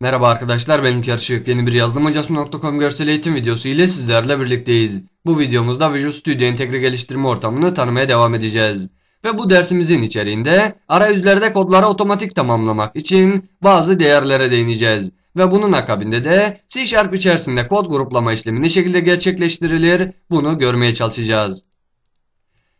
Merhaba arkadaşlar ben Karışık. Yeni bir yazılımhocası.com görsel eğitim videosu ile sizlerle birlikteyiz. Bu videomuzda Visual Studio entegre geliştirme ortamını tanımaya devam edeceğiz. Ve bu dersimizin içeriğinde arayüzlerde kodları otomatik tamamlamak için bazı değerlere değineceğiz. Ve bunun akabinde de C Sharp içerisinde kod gruplama işlemi ne şekilde gerçekleştirilir bunu görmeye çalışacağız.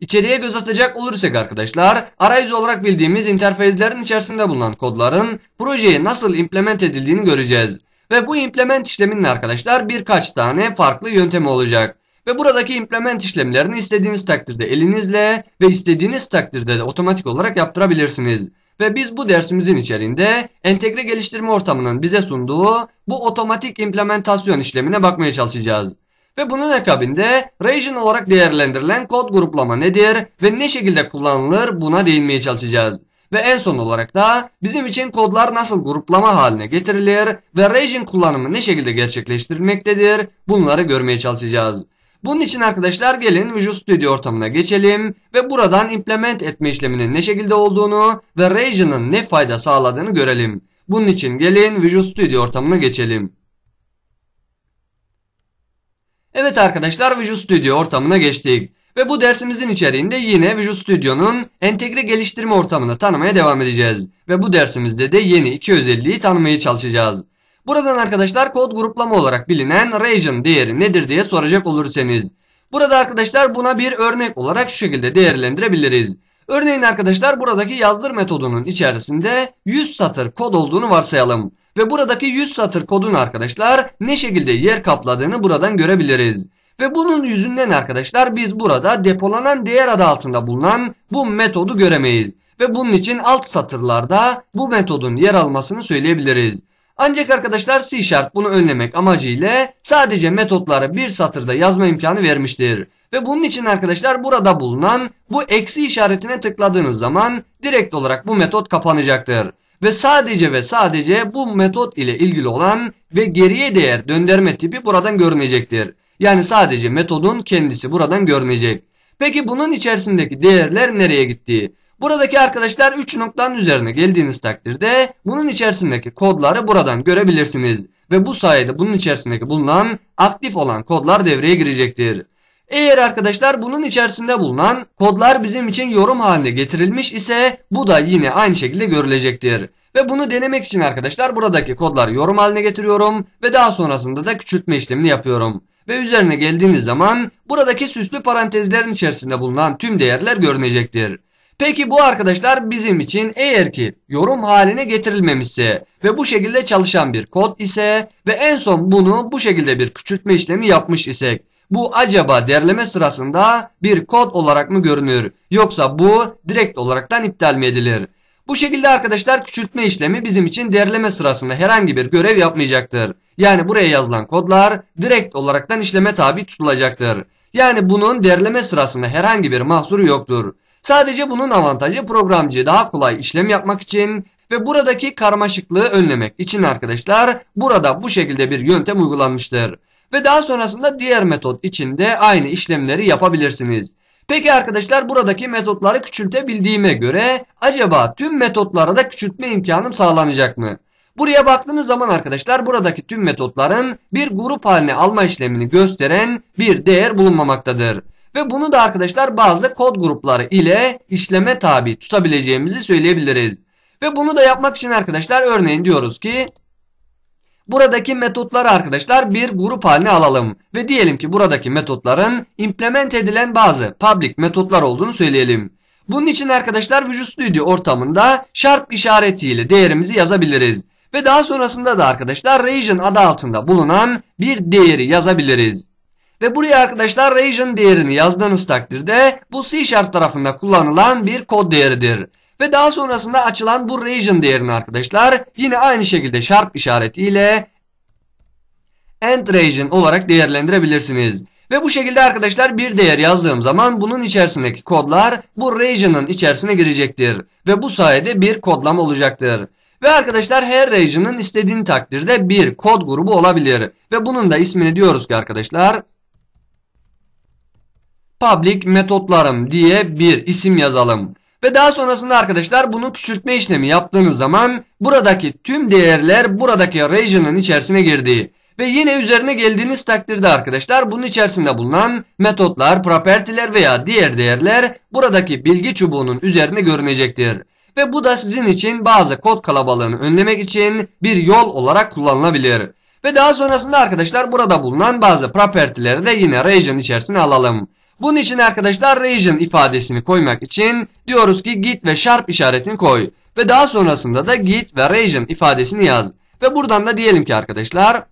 İçeriye göz atacak olursak arkadaşlar, arayüz olarak bildiğimiz interfezlerin içerisinde bulunan kodların projeye nasıl implement edildiğini göreceğiz. Ve bu implement işleminin arkadaşlar birkaç tane farklı yöntemi olacak. Ve buradaki implement işlemlerini istediğiniz takdirde elinizle ve istediğiniz takdirde de otomatik olarak yaptırabilirsiniz. Ve biz bu dersimizin içerisinde entegre geliştirme ortamının bize sunduğu bu otomatik implementasyon işlemine bakmaya çalışacağız. Ve bunun akabinde region olarak değerlendirilen kod gruplama nedir ve ne şekilde kullanılır buna değinmeye çalışacağız. Ve en son olarak da bizim için kodlar nasıl gruplama haline getirilir ve region kullanımı ne şekilde gerçekleştirilmektedir bunları görmeye çalışacağız. Bunun için arkadaşlar gelin Visual Studio ortamına geçelim ve buradan implement etme işleminin ne şekilde olduğunu ve region'ın ne fayda sağladığını görelim. Bunun için gelin Visual Studio ortamına geçelim. Evet arkadaşlar Visual Studio ortamına geçtik. Ve bu dersimizin içeriğinde yine Visual Studio'nun entegre geliştirme ortamını tanımaya devam edeceğiz. Ve bu dersimizde de yeni iki özelliği tanımaya çalışacağız. Buradan arkadaşlar kod gruplama olarak bilinen region değeri nedir diye soracak olursanız. Burada arkadaşlar buna bir örnek olarak şu şekilde değerlendirebiliriz. Örneğin arkadaşlar buradaki yazdır metodunun içerisinde 100 satır kod olduğunu varsayalım. Ve buradaki 100 satır kodun arkadaşlar ne şekilde yer kapladığını buradan görebiliriz. Ve bunun yüzünden arkadaşlar biz burada depolanan değer adı altında bulunan bu metodu göremeyiz. Ve bunun için alt satırlarda bu metodun yer almasını söyleyebiliriz. Ancak arkadaşlar C Sharp bunu önlemek amacıyla sadece metotları bir satırda yazma imkanı vermiştir. Ve bunun için arkadaşlar burada bulunan bu eksi işaretine tıkladığınız zaman direkt olarak bu metot kapanacaktır. Ve sadece ve sadece bu metot ile ilgili olan ve geriye değer döndürme tipi buradan görünecektir. Yani sadece metodun kendisi buradan görünecek. Peki bunun içerisindeki değerler nereye gitti? Buradaki arkadaşlar 3 noktanın üzerine geldiğiniz takdirde bunun içerisindeki kodları buradan görebilirsiniz. Ve bu sayede bunun içerisindeki bulunan aktif olan kodlar devreye girecektir. Eğer arkadaşlar bunun içerisinde bulunan kodlar bizim için yorum haline getirilmiş ise bu da yine aynı şekilde görülecektir. Ve bunu denemek için arkadaşlar buradaki kodları yorum haline getiriyorum ve daha sonrasında da küçültme işlemini yapıyorum. Ve üzerine geldiğiniz zaman buradaki süslü parantezlerin içerisinde bulunan tüm değerler görünecektir. Peki bu arkadaşlar bizim için eğer ki yorum haline getirilmemişse ve bu şekilde çalışan bir kod ise ve en son bunu bu şekilde bir küçültme işlemi yapmış isek bu acaba derleme sırasında bir kod olarak mı görünür yoksa bu direkt olaraktan iptal mi edilir? Bu şekilde arkadaşlar küçültme işlemi bizim için derleme sırasında herhangi bir görev yapmayacaktır. Yani buraya yazılan kodlar direkt olaraktan işleme tabi tutulacaktır. Yani bunun derleme sırasında herhangi bir mahsuru yoktur. Sadece bunun avantajı programcı daha kolay işlem yapmak için ve buradaki karmaşıklığı önlemek için arkadaşlar burada bu şekilde bir yöntem uygulanmıştır. Ve daha sonrasında diğer metot içinde aynı işlemleri yapabilirsiniz. Peki arkadaşlar buradaki metotları küçültebildiğime göre acaba tüm metotlara da küçültme imkanım sağlanacak mı? Buraya baktığınız zaman arkadaşlar buradaki tüm metotların bir grup haline alma işlemini gösteren bir değer bulunmamaktadır. Ve bunu da arkadaşlar bazı kod grupları ile işleme tabi tutabileceğimizi söyleyebiliriz. Ve bunu da yapmak için arkadaşlar örneğin diyoruz ki buradaki metotları arkadaşlar bir grup haline alalım. Ve diyelim ki buradaki metotların implement edilen bazı public metotlar olduğunu söyleyelim. Bunun için arkadaşlar Visual Studio ortamında sharp işaretiyle değerimizi yazabiliriz. Ve daha sonrasında da arkadaşlar region adı altında bulunan bir değeri yazabiliriz. Ve buraya arkadaşlar region değerini yazdığınız takdirde bu C Sharp tarafında kullanılan bir kod değeridir. Ve daha sonrasında açılan bu region değerini arkadaşlar yine aynı şekilde sharp işaretiyle end region olarak değerlendirebilirsiniz. Ve bu şekilde arkadaşlar bir değer yazdığım zaman bunun içerisindeki kodlar bu region'ın içerisine girecektir. Ve bu sayede bir kodlama olacaktır. Ve arkadaşlar her region'ın istediğin takdirde bir kod grubu olabilir. Ve bunun da ismini diyoruz ki arkadaşlar public metotlarım diye bir isim yazalım. Ve daha sonrasında arkadaşlar bunu küçültme işlemi yaptığınız zaman buradaki tüm değerler buradaki region'ın içerisine girdi. Ve yine üzerine geldiğiniz takdirde arkadaşlar bunun içerisinde bulunan metotlar, propertiler veya diğer değerler buradaki bilgi çubuğunun üzerinde görünecektir. Ve bu da sizin için bazı kod kalabalığını önlemek için bir yol olarak kullanılabilir. Ve daha sonrasında arkadaşlar burada bulunan bazı propertileri de yine region içerisine alalım. Bunun için arkadaşlar region ifadesini koymak için diyoruz ki git ve sharp işaretini koy. Ve daha sonrasında da git ve region ifadesini yaz. Ve buradan da diyelim ki arkadaşlar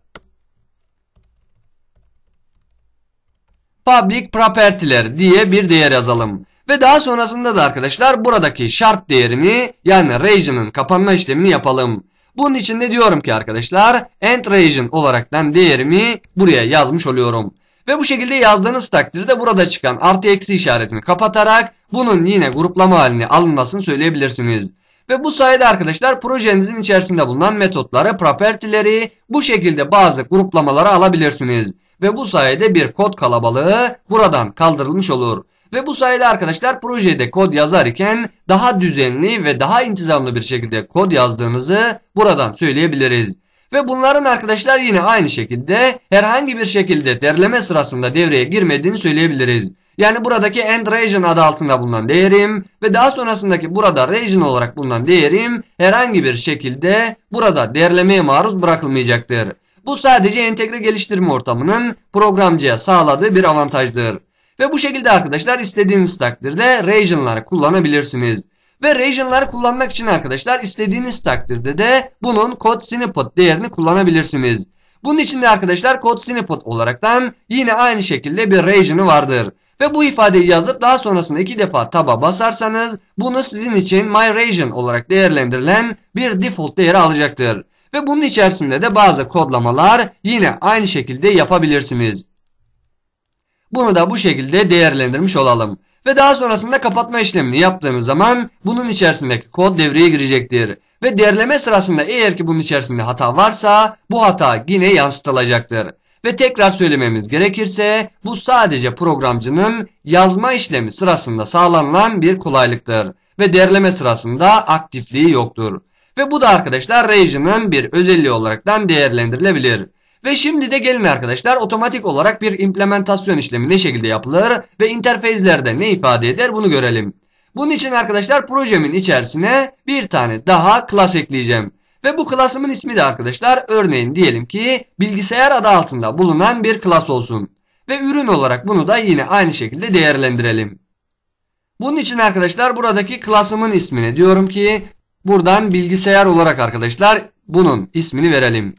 public property'ler diye bir değer yazalım. Ve daha sonrasında da arkadaşlar buradaki sharp değerini yani region'ın kapanma işlemini yapalım. Bunun için de diyorum ki arkadaşlar end region olaraktan değerimi buraya yazmış oluyorum. Ve bu şekilde yazdığınız takdirde burada çıkan artı eksi işaretini kapatarak bunun yine gruplama haline alınmasını söyleyebilirsiniz. Ve bu sayede arkadaşlar projenizin içerisinde bulunan metotları, propertileri bu şekilde bazı gruplamalara alabilirsiniz. Ve bu sayede bir kod kalabalığı buradan kaldırılmış olur. Ve bu sayede arkadaşlar projede kod yazarken daha düzenli ve daha intizamlı bir şekilde kod yazdığınızı buradan söyleyebiliriz. Ve bunların arkadaşlar yine aynı şekilde herhangi bir şekilde derleme sırasında devreye girmediğini söyleyebiliriz. Yani buradaki end region adı altında bulunan değerim ve daha sonrasındaki burada region olarak bulunan değerim herhangi bir şekilde burada derlemeye maruz bırakılmayacaktır. Bu sadece entegre geliştirme ortamının programcıya sağladığı bir avantajdır. Ve bu şekilde arkadaşlar istediğiniz takdirde region'ları kullanabilirsiniz. Ve region'ları kullanmak için arkadaşlar istediğiniz takdirde de bunun code snippet değerini kullanabilirsiniz. Bunun için de arkadaşlar code snippet olaraktan yine aynı şekilde bir region'ı vardır. Ve bu ifadeyi yazıp daha sonrasında iki defa taba basarsanız bunu sizin için my region olarak değerlendirilen bir default değeri alacaktır. Ve bunun içerisinde de bazı kodlamalar yine aynı şekilde yapabilirsiniz. Bunu da bu şekilde değerlendirmiş olalım. Ve daha sonrasında kapatma işlemini yaptığımız zaman bunun içerisindeki kod devreye girecektir. Ve değerleme sırasında eğer ki bunun içerisinde hata varsa bu hata yine yansıtılacaktır. Ve tekrar söylememiz gerekirse bu sadece programcının yazma işlemi sırasında sağlanılan bir kolaylıktır. Ve değerleme sırasında aktifliği yoktur. Ve bu da arkadaşlar region'ın bir özelliği olaraktan değerlendirilebilir. Ve şimdi de gelin arkadaşlar otomatik olarak bir implementasyon işlemi ne şekilde yapılır ve interfezlerde ne ifade eder bunu görelim. Bunun için arkadaşlar projemin içerisine bir tane daha class ekleyeceğim. Ve bu klasımın ismi de arkadaşlar örneğin diyelim ki bilgisayar adı altında bulunan bir klas olsun. Ve ürün olarak bunu da yine aynı şekilde değerlendirelim. Bunun için arkadaşlar buradaki klasımın ismini diyorum ki buradan bilgisayar olarak arkadaşlar bunun ismini verelim.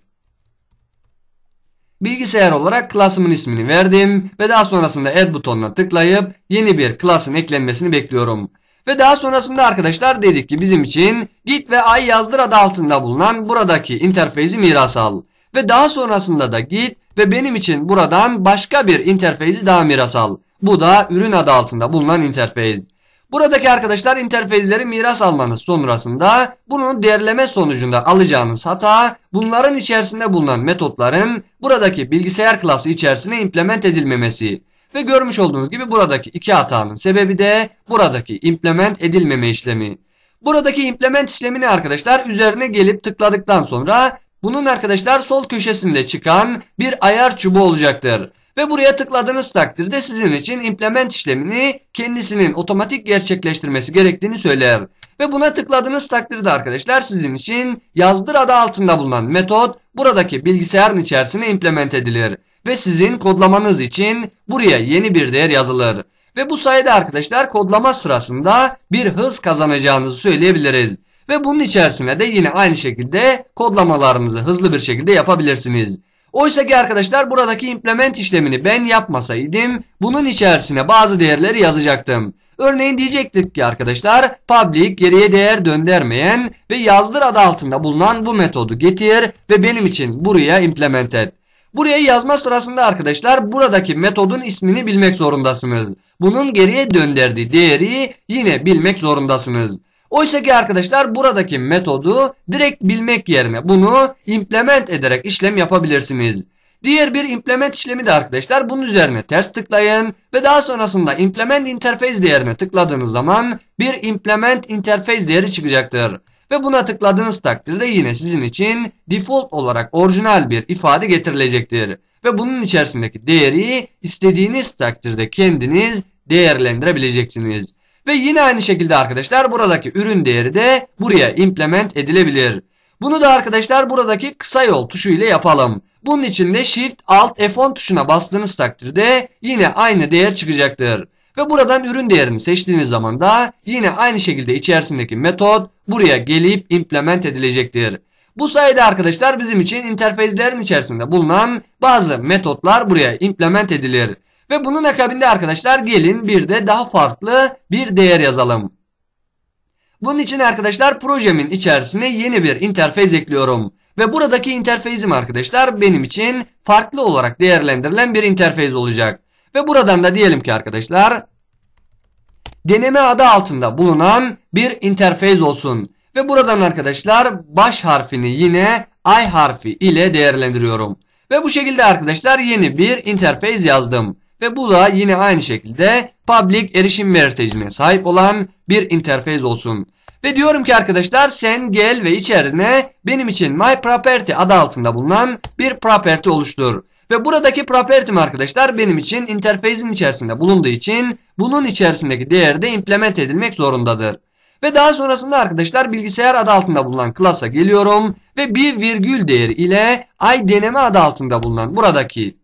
Bilgisayar olarak klasımın ismini verdim ve daha sonrasında add butonuna tıklayıp yeni bir klasın eklenmesini bekliyorum. Ve daha sonrasında arkadaşlar dedik ki bizim için git ve ay yazdır adı altında bulunan buradaki interfeysi miras al. Ve daha sonrasında da git ve benim için buradan başka bir interfeysi daha miras al. Bu da ürün adı altında bulunan interfeys. Buradaki arkadaşlar interfezleri miras almanız sonrasında bunun değerleme sonucunda alacağınız hata bunların içerisinde bulunan metotların buradaki bilgisayar klası içerisine implement edilmemesi. Ve görmüş olduğunuz gibi buradaki iki hatanın sebebi de buradaki implement edilmeme işlemi. Buradaki implement işlemini arkadaşlar üzerine gelip tıkladıktan sonra bunun arkadaşlar sol köşesinde çıkan bir ayar çubuğu olacaktır. Ve buraya tıkladığınız takdirde sizin için implement işlemini kendisinin otomatik gerçekleştirmesi gerektiğini söyler. Ve buna tıkladığınız takdirde arkadaşlar sizin için yazdır adı altında bulunan metot buradaki bilgisayarın içerisine implement edilir. Ve sizin kodlamanız için buraya yeni bir değer yazılır. Ve bu sayede arkadaşlar kodlama sırasında bir hız kazanacağınızı söyleyebiliriz. Ve bunun içerisine de yine aynı şekilde kodlamalarınızı hızlı bir şekilde yapabilirsiniz. Oysa ki arkadaşlar buradaki implement işlemini ben yapmasaydım bunun içerisine bazı değerleri yazacaktım. Örneğin diyecektik ki arkadaşlar public geriye değer döndürmeyen ve yazdır adı altında bulunan bu metodu getir ve benim için buraya implement et. Buraya yazma sırasında arkadaşlar buradaki metodun ismini bilmek zorundasınız. Bunun geriye döndürdüğü değeri yine bilmek zorundasınız. Oysa ki arkadaşlar buradaki metodu direkt bilmek yerine bunu implement ederek işlem yapabilirsiniz. Diğer bir implement işlemi de arkadaşlar bunun üzerine ters tıklayın ve daha sonrasında implement interface değerine tıkladığınız zaman bir implement interface değeri çıkacaktır. Ve buna tıkladığınız takdirde yine sizin için default olarak orijinal bir ifade getirilecektir. Ve bunun içerisindeki değeri istediğiniz takdirde kendiniz değerlendirebileceksiniz. Ve yine aynı şekilde arkadaşlar buradaki ürün değeri de buraya implement edilebilir. Bunu da arkadaşlar buradaki kısa yol tuşu ile yapalım. Bunun için de Shift Alt F10 tuşuna bastığınız takdirde yine aynı değer çıkacaktır. Ve buradan ürün değerini seçtiğiniz zaman da yine aynı şekilde içerisindeki metot buraya gelip implement edilecektir. Bu sayede arkadaşlar bizim için interfezlerin içerisinde bulunan bazı metotlar buraya implement edilir. Ve bunun akabinde arkadaşlar gelin bir de daha farklı bir değer yazalım. Bunun için arkadaşlar projemin içerisine yeni bir interfez ekliyorum. Ve buradaki interfezim arkadaşlar benim için farklı olarak değerlendirilen bir interfez olacak. Ve buradan da diyelim ki arkadaşlar deneme adı altında bulunan bir interfez olsun. Ve buradan arkadaşlar baş harfini yine I harfi ile değerlendiriyorum. Ve bu şekilde arkadaşlar yeni bir interfez yazdım. Ve bu da yine aynı şekilde public erişim vertecine sahip olan bir interfez olsun. Ve diyorum ki arkadaşlar sen gel ve içerisine benim için my property adı altında bulunan bir property oluştur. Ve buradaki property'm arkadaşlar benim için interface'in içerisinde bulunduğu için bunun içerisindeki değer de implement edilmek zorundadır. Ve daha sonrasında arkadaşlar bilgisayar adı altında bulunan class'a geliyorum ve bir virgül değeri ile ay deneme adı altında bulunan buradaki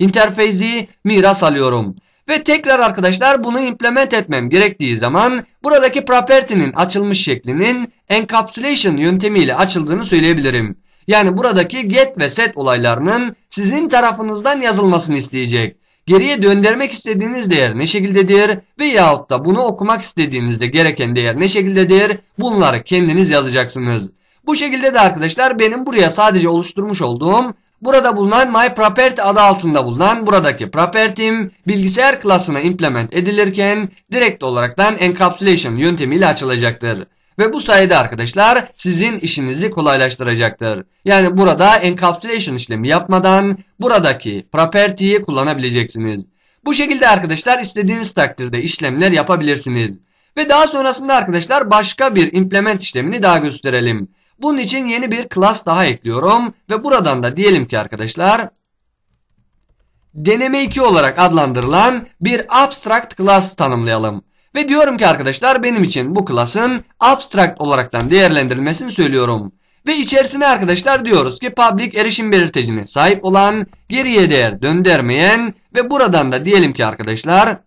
interface'i miras alıyorum. Ve tekrar arkadaşlar bunu implement etmem gerektiği zaman buradaki property'nin açılmış şeklinin encapsulation yöntemiyle açıldığını söyleyebilirim. Yani buradaki get ve set olaylarının sizin tarafınızdan yazılmasını isteyecek. Geriye döndürmek istediğiniz değer ne şekildedir veyahut da bunu okumak istediğinizde gereken değer ne şekildedir bunları kendiniz yazacaksınız. Bu şekilde de arkadaşlar benim buraya sadece oluşturmuş olduğum Burada bulunan My Property adı altında bulunan buradaki property'm bilgisayar klasına implement edilirken direkt olaraktan encapsulation yöntemiyle açılacaktır. Ve bu sayede arkadaşlar sizin işinizi kolaylaştıracaktır. Yani burada encapsulation işlemi yapmadan buradaki property'yi kullanabileceksiniz. Bu şekilde arkadaşlar istediğiniz takdirde işlemler yapabilirsiniz. Ve daha sonrasında arkadaşlar başka bir implement işlemini daha gösterelim. Bunun için yeni bir class daha ekliyorum ve buradan da diyelim ki arkadaşlar deneme 2 olarak adlandırılan bir abstract class tanımlayalım. Ve diyorum ki arkadaşlar benim için bu class'ın abstract olaraktan değerlendirilmesini söylüyorum. Ve içerisine arkadaşlar diyoruz ki public erişim belirtecine sahip olan geriye değer döndürmeyen ve buradan da diyelim ki arkadaşlar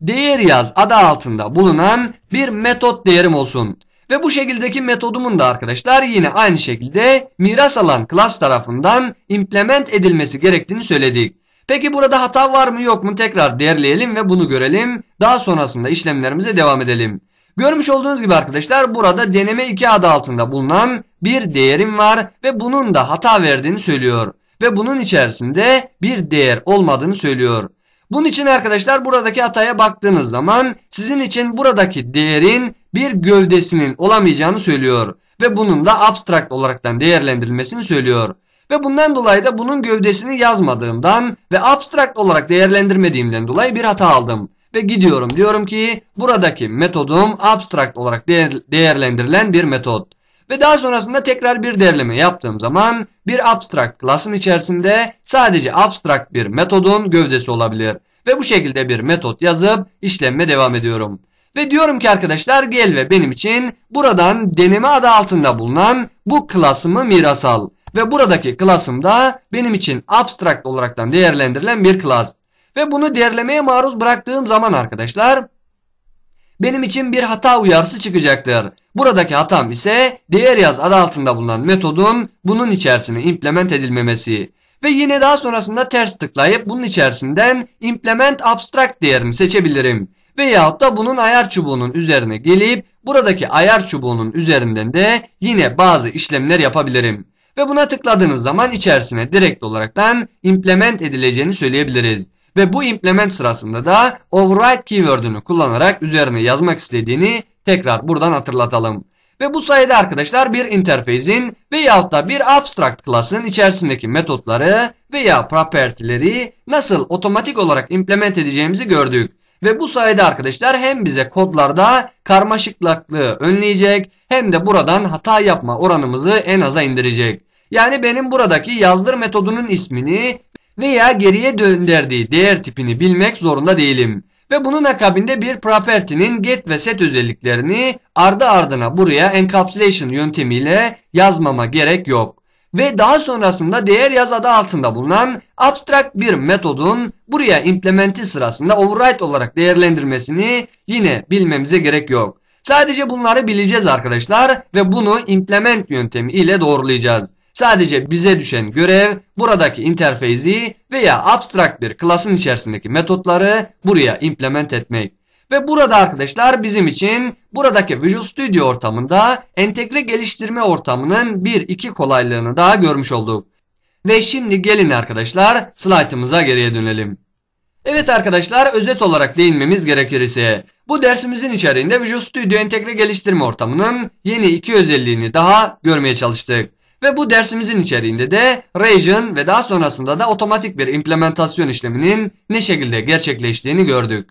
değer yaz adı altında bulunan bir metot değerim olsun. Ve bu şekildeki metodumun da arkadaşlar yine aynı şekilde miras alan class tarafından implement edilmesi gerektiğini söyledik. Peki burada hata var mı yok mu tekrar değerleyelim ve bunu görelim. Daha sonrasında işlemlerimize devam edelim. Görmüş olduğunuz gibi arkadaşlar burada deneme 2 adı altında bulunan bir değerim var ve bunun da hata verdiğini söylüyor. Ve bunun içerisinde bir değer olmadığını söylüyor. Bunun için arkadaşlar buradaki hataya baktığınız zaman sizin için buradaki değerin bir gövdesinin olamayacağını söylüyor. Ve bunun da abstrakt olaraktan değerlendirilmesini söylüyor. Ve bundan dolayı da bunun gövdesini yazmadığımdan ve abstrakt olarak değerlendirmediğimden dolayı bir hata aldım. Ve gidiyorum diyorum ki buradaki metodum abstrakt olarak değer, değerlendirilen bir metot. Ve daha sonrasında tekrar bir değerleme yaptığım zaman bir abstract class'ın içerisinde sadece abstract bir metodun gövdesi olabilir. Ve bu şekilde bir metot yazıp işlemme devam ediyorum. Ve diyorum ki arkadaşlar gel ve benim için buradan deneme adı altında bulunan bu klasımı miras al. Ve buradaki klasım da benim için abstract olaraktan değerlendirilen bir klas. Ve bunu değerlemeye maruz bıraktığım zaman arkadaşlar benim için bir hata uyarısı çıkacaktır. Buradaki hatam ise değer yaz adı altında bulunan metodun bunun içerisine implement edilmemesi. Ve yine daha sonrasında ters tıklayıp bunun içerisinden implement abstract değerini seçebilirim. Veyahut da bunun ayar çubuğunun üzerine gelip buradaki ayar çubuğunun üzerinden de yine bazı işlemler yapabilirim. Ve buna tıkladığınız zaman içerisine direkt olaraktan implement edileceğini söyleyebiliriz. Ve bu implement sırasında da override keyword'ünü kullanarak üzerine yazmak istediğini tekrar buradan hatırlatalım. Ve bu sayede arkadaşlar bir interface'in veyahut da bir abstract class'ın içerisindeki metotları veya property'leri nasıl otomatik olarak implement edeceğimizi gördük. Ve bu sayede arkadaşlar hem bize kodlarda karmaşıklıklığı önleyecek hem de buradan hata yapma oranımızı en aza indirecek. Yani benim buradaki yazdır metodunun ismini veya geriye döndürdüğü değer tipini bilmek zorunda değilim. Ve bunun akabinde bir property'nin get ve set özelliklerini ardı ardına buraya encapsulation yöntemiyle yazmama gerek yok. Ve daha sonrasında değer yaz adı altında bulunan abstract bir metodun buraya implementi sırasında override olarak değerlendirmesini yine bilmemize gerek yok. Sadece bunları bileceğiz arkadaşlar ve bunu implement yöntemi ile doğrulayacağız. Sadece bize düşen görev buradaki interface'i veya abstract bir klasın içerisindeki metotları buraya implement etmek. Ve burada arkadaşlar bizim için buradaki Visual Studio ortamında entegre geliştirme ortamının bir iki kolaylığını daha görmüş olduk. Ve şimdi gelin arkadaşlar slaytımıza geriye dönelim. Evet arkadaşlar özet olarak değinmemiz gerekir ise bu dersimizin içeriğinde Visual Studio entegre geliştirme ortamının yeni iki özelliğini daha görmeye çalıştık. Ve bu dersimizin içeriğinde de region ve daha sonrasında da otomatik bir implementasyon işleminin ne şekilde gerçekleştiğini gördük.